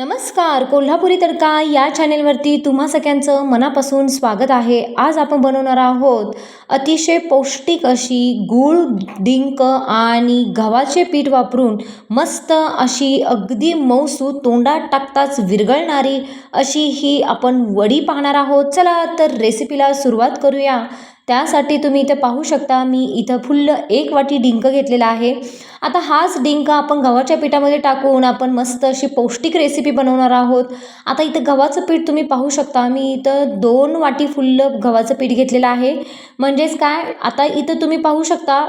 नमस्कार कोल्हापुरी तडका या चॅनेलवरती तुम्हा सगळ्यांचं मनापासून स्वागत आहे. आज आपण बनवणार आहोत अतिशय पौष्टिक अशी गूळ डिंक आणि गव्हाचे पीठ वापरून मस्त अशी अगदी मऊसू तोंडात टाकताच विरघळणारी अशी ही आपण वडी पाहणार आहोत. चला तर रेसिपीला सुरुवात करूया. त्यासाठी तुम्ही इथं पाहू शकता मी इथं फुल्ल एक वाटी डिंक घेतलेला आहे. आता हाच डिंक आपण गव्हाच्या पिठामध्ये टाकून आपण मस्त अशी पौष्टिक रेसिपी बनवणार आहोत. आता इथं गव्हाचं पीठ तुम्ही पाहू शकता मी इथं दोन वाटी फुल्ल गव्हाचं पीठ घेतलेलं आहे. म्हणजेच काय आता इथं तुम्ही पाहू शकता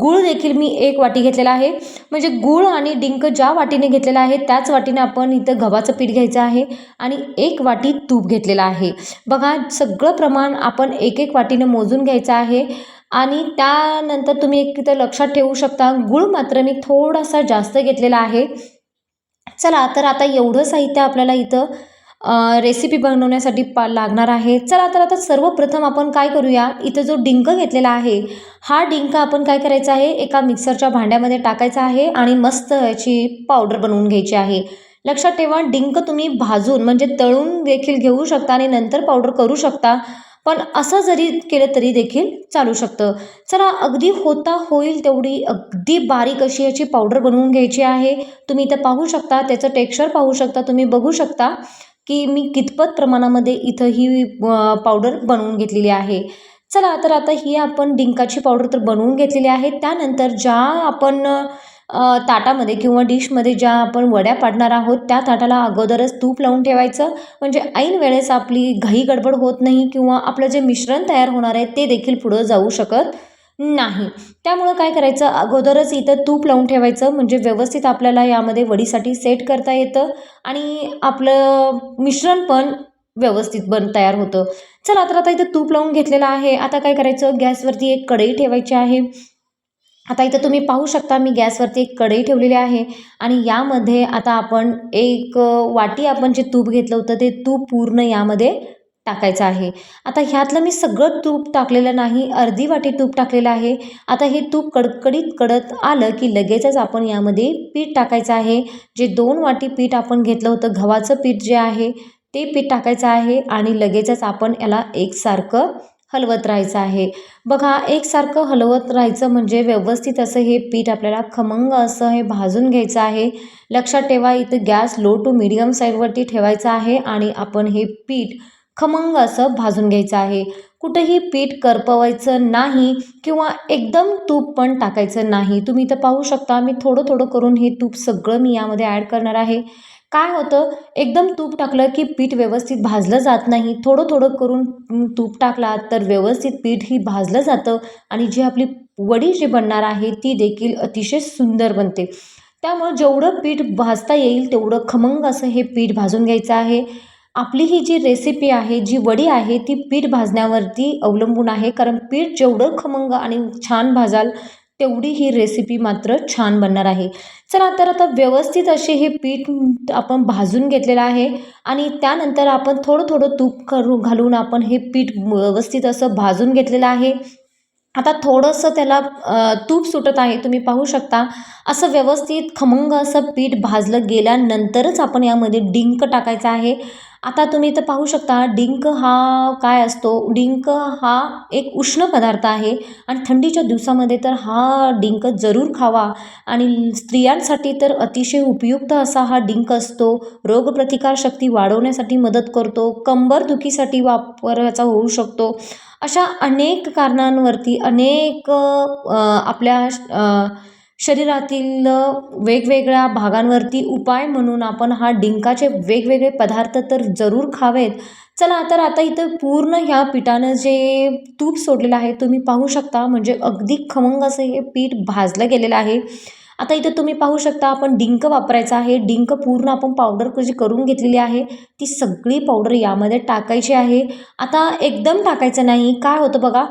गूळ देखील मी एक वाटी घेतलेला आहे. म्हणजे गूळ आणि डिंक ज्या वाटीने घेतलेला आहे त्याच वाटीने आपण इथं गव्हाचं पीठ घ्यायचं आहे आणि एक वाटी तूप घेतलेलं आहे. बघा सगळं प्रमाण आपण एक एक वाटीने मोजून घ्यायचं आहे आणि त्यानंतर तुम्ही एक तिथं लक्षात ठेवू शकता गूळ मात्र मी थोडासा जास्त घेतलेला आहे. चला तर आता एवढं साहित्य आपल्याला इथं रेसिपी बनवण्यासाठी पा लागणार आहे. चला तर आता सर्वप्रथम आपण काय करूया? इथं जो डिंक घेतलेला आहे हा डिंक आपण काय करायचा आहे? एका मिक्सरच्या भांड्यामध्ये टाकायचा आहे आणि मस्त याची पावडर बनवून घ्यायची आहे. लक्षात ठेवा डिंक तुम्ही भाजून म्हणजे तळून देखील घेऊ शकता आणि नंतर पावडर करू शकता. पण असं जरी केलं तरी देखील चालू शकतं. चला अगदी होता होईल तेवढी अगदी बारीक अशी याची पावडर बनवून घ्यायची आहे. तुम्ही इथं पाहू शकता त्याचं टेक्स्चर पाहू शकता तुम्ही बघू शकता. की मी कितपत प्रमाणामध्ये इथं ही पावडर बनवून घेतलेली आहे. चला तर आता ही आपण डिंकाची पावडर तर बनवून घेतलेली आहे. त्यानंतर ज्या आपण ताटामध्ये किंवा डिशमध्ये ज्या आपण वड्या पाडणार आहोत त्या ताटाला अगोदरच तूप लावून ठेवायचं. म्हणजे ऐन वेळेस आपली घाई गडबड होत नाही किंवा आपलं जे मिश्रण तयार होणार आहे ते देखील पुढं जाऊ शकत नाही. त्यामुळं काय करायचं? अगोदरच इथं तूप लावून ठेवायचं. म्हणजे व्यवस्थित आपल्याला यामध्ये वडीसाठी सेट करता येतं. आणि आपलं मिश्रण पण व्यवस्थित बन तयार होतं. चला तर आता इथं तूप लावून घेतलेलं आहे. आता काय करायचं? गॅसवरती एक कढई ठेवायची आहे. आता इथं तुम्ही पाहू शकता मी गॅसवरती एक कढई ठेवलेली आहे. आणि यामध्ये आता आपण एक वाटी आपण जे तूप घेतलं होतं ते तूप पूर्ण यामध्ये टाकायचं आहे. आता ह्यातलं मी सगळं तूप टाकलेलं नाही अर्धी वाटी तूप टाकलेलं आहे. आता हे तूप कडकडीत कडत आलं की लगेचच आपण यामध्ये पीठ टाकायचं आहे. जे दोन वाटी पीठ आपण घेतलं होतं गव्हाचं पीठ जे आहे ते पीठ टाकायचं आहे आणि लगेचच आपण याला एकसारखं हलवत राहायचं आहे. बघा एकसारखं हलवत राहायचं म्हणजे व्यवस्थित असं हे पीठ आपल्याला खमंग असं हे भाजून घ्यायचं आहे. लक्षात ठेवा इथं गॅस लो टू मिडियम साईडवरती ठेवायचं आहे आणि आपण हे पीठ खमंग असं भाजून घ्यायचं आहे. कुठंही पीठ करपवायचं नाही किंवा एकदम तूप पण टाकायचं नाही. तुम्ही इथं पाहू शकता मी थोडं थोडं करून हे तूप सगळं मी यामध्ये ॲड करणार आहे. काय होतं एकदम तूप टाकलं की पीठ व्यवस्थित भाजलं जात नाही. थोडं थोडं करून तूप टाकला तर व्यवस्थित पीठ ही भाजलं जातं आणि जी आपली वडी जी बनणार आहे ती देखील अतिशय सुंदर बनते. त्यामुळं जेवढं पीठ भाजता येईल तेवढं खमंग असं हे पीठ भाजून घ्यायचं आहे. आपली ही जी रेसिपी आहे जी वडी आहे ती पीठ भाजण्यावरती अवलंबून आहे. कारण पीठ जेवढं खमंग आणि छान भाजाल तेवढी ही रेसिपी मात्र छान बनणार आहे. चला तर आता व्यवस्थित असे हे पीठ आपण भाजून घेतलेलं आहे आणि त्यानंतर आपण थोडं थोडं तूप करू घालून आपण हे पीठ व्यवस्थित असं भाजून घेतलेलं आहे. आता थोडंसं त्याला तूप सुटत आहे तुम्ही पाहू शकता. असं व्यवस्थित खमंग असं पीठ भाजलं गेल्यानंतरच आपण यामध्ये डिंक टाकायचं आहे. आता तुम्ही इथं पाहू शकता डिंक हा काय असतो? डिंक हा एक उष्ण पदार्थ आहे आणि थंडीच्या दिवसामध्ये तर हा डिंक जरूर खावा. आणि स्त्रियांसाठी तर अतिशय उपयुक्त असा हा डिंक असतो. रोगप्रतिकारशक्ती वाढवण्यासाठी मदत करतो. कंबरदुखीसाठी वापराचा होऊ शकतो. अशा अनेक कारणांवरती अनेक आपल्या शरीरातील वेगवेगळ्या भागांवरती उपाय म्हणून आपण हा डिंकाचे वेगवेगळे पदार्थ तर जरूर खावेत. चला तर आता इथं पूर्ण ह्या पिठानं जे तूप सोडलेलं आहे तुम्ही पाहू शकता. म्हणजे अगदी खमंग असं हे पीठ भाजलं गेलेलं आहे. आता इथं तुम्ही पाहू शकता आपण डिंक वापरायचा आहे. डिंक पूर्ण आपण पावडर जी करून घेतलेली आहे ती सगळी पावडर यामध्ये टाकायची आहे. आता एकदम टाकायचं नाही. काय होतं बघा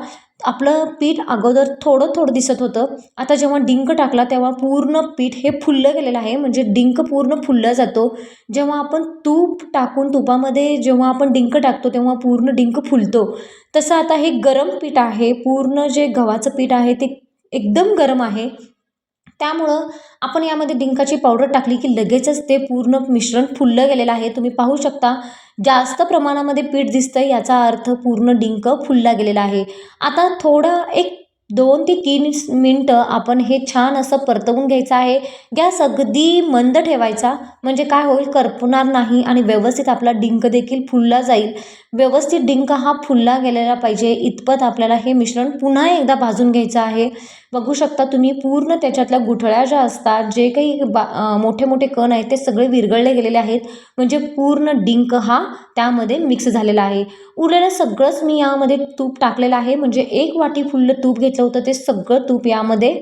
आपलं पीठ अगोदर थोडं थोडं दिसत होतं. आता जेव्हा डिंक टाकला तेव्हा पूर्ण पीठ हे फुललं गेलेलं आहे. म्हणजे डिंक पूर्ण फुलला जातो. जेव्हा आपण तूप टाकून तुपामध्ये जेव्हा आपण डिंक टाकतो तेव्हा पूर्ण डिंक फुलतो. तसं आता हे गरम पीठ आहे. पूर्ण जे गव्हाचं पीठ आहे ते एकदम गरम आहे. त्यामुळं आपण यामध्ये डिंकाची पावडर टाकली की लगेचच ते पूर्ण मिश्रण फुललं गेलेलं आहे. तुम्ही पाहू शकता जास्त प्रमाणामध्ये पीठ दिसतं याचा अर्थ पूर्ण डिंक फुलला गेलेला आहे. आता थोडं एक दोन ते तीन मिनटं आपण हे छान असं परतवून घ्यायचं आहे. गॅस अगदी मंद ठेवायचा म्हणजे काय होईल करपणार नाही आणि व्यवस्थित आपला डिंक देखील फुलला जाईल. व्यवस्थित डिंक हा फुलला गेलेला पाहिजे इतपत आपल्याला हे मिश्रण पुन्हा एकदा भाजून घ्यायचं आहे. बघू शकता तुम्ही पूर्ण त्याच्यातल्या गुठळ्या ज्या असतात जे काही बा मोठे मोठे कण आहेत ते सगळे विरघळले गेलेले आहेत. म्हणजे पूर्ण डिंक हा त्यामध्ये मिक्स झालेला आहे. उरलेलं सगळंच मी यामध्ये तूप टाकलेलं आहे. म्हणजे एक वाटी फुल्लं तूप घेतलं होतं ते सगळं तूप यामध्ये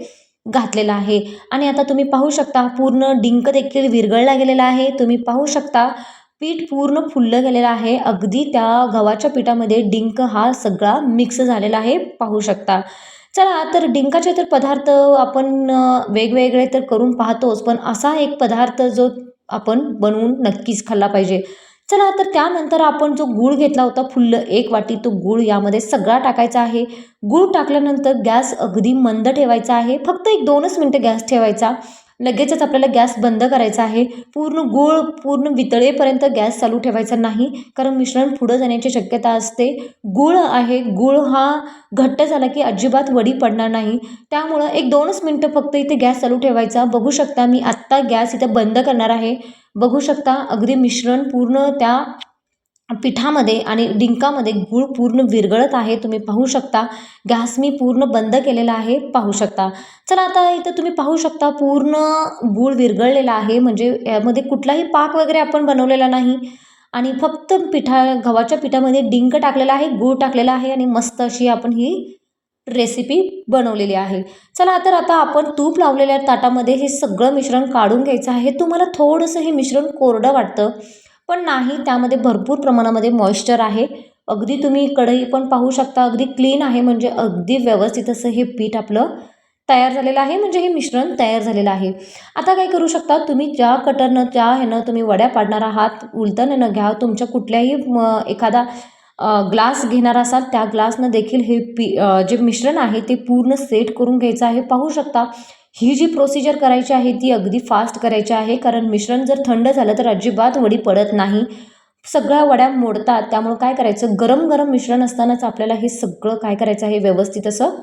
घातलेलं आहे. आणि आता तुम्ही पाहू शकता पूर्ण डिंक देखील विरघळला गेलेला आहे. तुम्ही पाहू शकता पीठ पूर्ण फुललं गेलेलं आहे. अगदी त्या गव्हाच्या पिठामध्ये डिंक हा सगळा मिक्स झालेला आहे. पाहू शकता. चला तर डिंकाचे तर पदार्थ आपण वेगवेगळे तर करून पाहतोच पण असा एक पदार्थ जो आपण बनवून नक्कीच खाल्ला पाहिजे. चला तर त्यानंतर आपण जो गूळ घेतला होता फुल्ल एक वाटी तो गूळ यामध्ये सगळा टाकायचा आहे. गूळ टाकल्यानंतर गॅस अगदी मंद ठेवायचा आहे. फक्त एक दोनच मिनटं गॅस ठेवायचा. लगेचच आपल्याला गॅस बंद करायचा आहे. पूर्ण गूळ पूर्ण वितळेपर्यंत गॅस चालू ठेवायचा नाही. कारण मिश्रण पुढं जाण्याची शक्यता असते. गूळ आहे. गूळ हा घट्ट झाला की अजिबात वडी पडणार नाही. त्यामुळं एक दोनच मिनटं फक्त इथे गॅस चालू ठेवायचा. बघू शकता मी आत्ता गॅस इथे बंद करणार आहे. बघू शकता अगदी मिश्रण पूर्ण त्या पिठामध्ये आणि डिंकामध्ये गूळ पूर्ण विरघळत आहे तुम्ही पाहू शकता. गॅस मी पूर्ण बंद केलेला आहे पाहू शकता. चला आता इथं तुम्ही पाहू शकता पूर्ण गूळ विरघळलेला आहे. म्हणजे यामध्ये कुठलाही पाक वगैरे आपण बनवलेला नाही. आणि फक्त पिठा गव्हाच्या पिठामध्ये डिंक टाकलेला आहे गूळ टाकलेला आहे आणि मस्त अशी आपण ही रेसिपी बनवलेली आहे. चला तर आता आपण तूप लावलेल्या ताटामध्ये हे सगळं मिश्रण काढून घ्यायचं आहे. तुम्हाला थोडंसं हे मिश्रण कोरडं वाटतं. पण नाही त्यामध्ये भरपूर प्रमाणामध्ये मॉइश्चर आहे. अगदी तुम्ही कढई पण पाहू शकता अगदी क्लीन आहे म्हणजे अगदी व्यवस्थित असं हे पीठ आपलं तयार झालेलं आहे म्हणजे हे मिश्रण तयार झालेलं आहे. आता काय करू शकता तुम्ही ज्या कटरनं ज्या ह्यानं तुम्ही वड्या पाडणार आहात उलटण्यानं घ्या तुमच्या कुठल्याही म, एखादा ग्लास घेणार असाल त्या ग्लासनं देखील हे पी जे मिश्रण आहे ते पूर्ण सेट करून घ्यायचं आहे. पाहू शकता ही जी प्रोसिजर करायची आहे ती अगदी फास्ट करायची आहे. कारण मिश्रण जर थंड झालं तर अजिबात वडी पडत नाही. सगळ्या वड्या मोडतात. त्यामुळं काय करायचं? गरम गरम मिश्रण असतानाच आपल्याला हे सगळं काय करायचं आहे? व्यवस्थित असं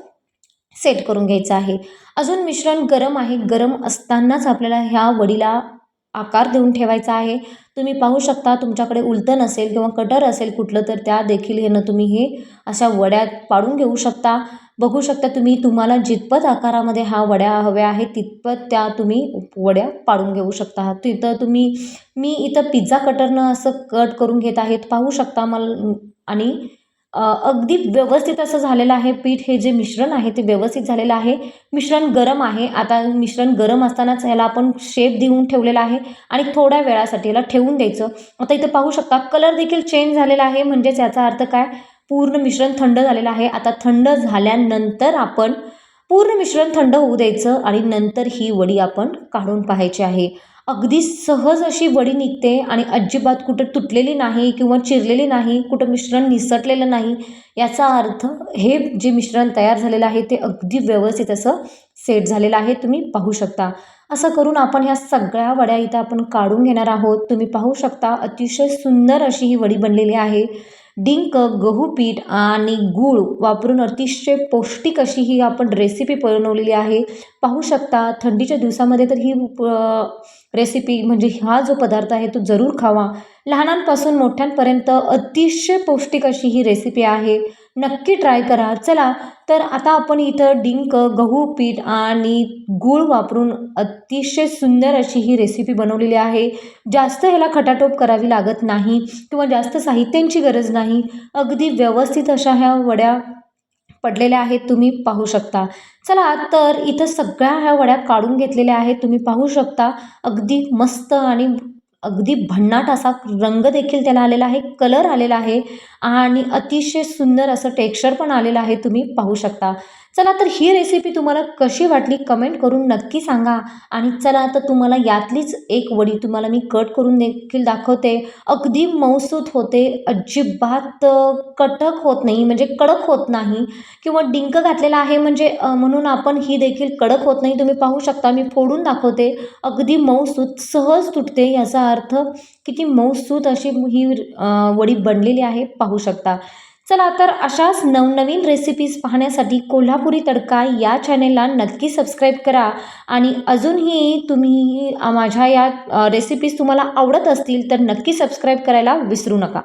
सेट करून घ्यायचं आहे. अजून मिश्रण गरम आहे. गरम असतानाच आपल्याला ह्या वडीला आकार देऊन ठेवायचा आहे. तुम्ही पाहू शकता तुमच्याकडे उलटण असेल किंवा कटर असेल कुठलं तर त्या देखील हे तुम्ही हे अशा वड्यात पाडून घेऊ शकता. बघू शकता तुम्ही तुम्हाला जितपत आकारामध्ये हा वड्या हव्या आहेत तितपत त्या तुम्ही वड्या पाडून घेऊ शकता. आहात तिथं तुम्ही मी इथं पिझ्झा कटरनं असं कट करून घेत आहेत. पाहू शकता मला आणि अगदी व्यवस्थित असं झालेलं आहे. पीठ हे जे मिश्रण आहे ते व्यवस्थित झालेलं आहे. मिश्रण गरम आहे. आता मिश्रण गरम असतानाच ह्याला आपण शेप देऊन ठेवलेला आहे आणि थोड्या वेळासाठी याला ठेवून द्यायचं. आता इथं पाहू शकता कलर देखील चेंज झालेला आहे. म्हणजेच याचा अर्थ काय? पूर्ण मिश्रण थंड झालेलं आहे. आता थंड झाल्यानंतर आपण पूर्ण मिश्रण थंड होऊ द्यायचं आणि नंतर ही वडी आपण काढून पाहायची आहे. अगदी सहज अशी वडी निघते आणि अजिबात कुठं तुटलेली नाही किंवा चिरलेली नाही कुठं मिश्रण निसटलेलं नाही याचा अर्थ हे जे मिश्रण तयार झालेलं आहे ते अगदी व्यवस्थित असं सेट झालेलं आहे. तुम्ही पाहू शकता. असं करून आपण ह्या सगळ्या वड्या इथं आपण काढून घेणार आहोत. तुम्ही पाहू शकता अतिशय सुंदर अशी ही वडी बनलेली आहे. डिंक गहू पीठ आणि गूळ वापरून अतिशय पौष्टिक अशी ही आपण रेसिपी बनवलेली आहे. पाहू शकता थंडीच्या दिवसामध्ये तर ही रेसिपी म्हणजे हा जो पदार्थ आहे तो जरूर खावा. लहानांपासून मोठ्यांपर्यंत अतिशय पौष्टिक अशी ही रेसिपी आहे. नक्की ट्राय करा. चला तर आता आपण इथं डिंक गहू पीठ आणि गूळ वापरून अतिशय सुंदर अशी ही रेसिपी बनवलेली आहे. जास्त ह्याला खटाटोप करावी लागत नाही किंवा जास्त साहित्यांची गरज नाही. अगदी व्यवस्थित अशा ह्या वड्या पडलेल्या आहेत तुम्ही पाहू शकता. चला तर इथं सगळ्या ह्या वड्या काढून घेतलेल्या आहेत तुम्ही पाहू शकता. अगदी मस्त आणि अगदी भन्नाट असा रंग देखील त्याला आलेला आहे कलर आलेला आहे आणि अतिशय सुंदर असं टेक्स्चर पण आलेलं आहे तुम्ही पाहू शकता. चला तर ही रेसिपी तुम्हाला कशी वाटली कमेंट करून नक्की सांगा. आणि चला तर तुम्हाला यातलीच एक वडी तुम्हाला मी कट करून देखील दाखवते. अगदी मऊसूत होते. अजिबात कटक होत नाही म्हणजे कडक होत नाही. किंवा डिंक घातलेला आहे म्हणजे म्हणून आपण ही देखील कडक होत नाही. तुम्ही पाहू शकता मी फोडून दाखवते. अगदी मऊसूत सहज तुटते याचा अर्थ किती मऊसूत अशी ही वडी बनलेली आहे. पाहू शकता. चला तर अशाच नवनवीन रेसिपीज पाहण्यासाठी कोल्हापुरी तडका या चॅनेलला नक्की सबस्क्राईब करा. आणि अजूनही तुम्ही माझ्या या रेसिपीज तुम्हाला आवडत असतील तर नक्की सबस्क्राईब करायला विसरू नका.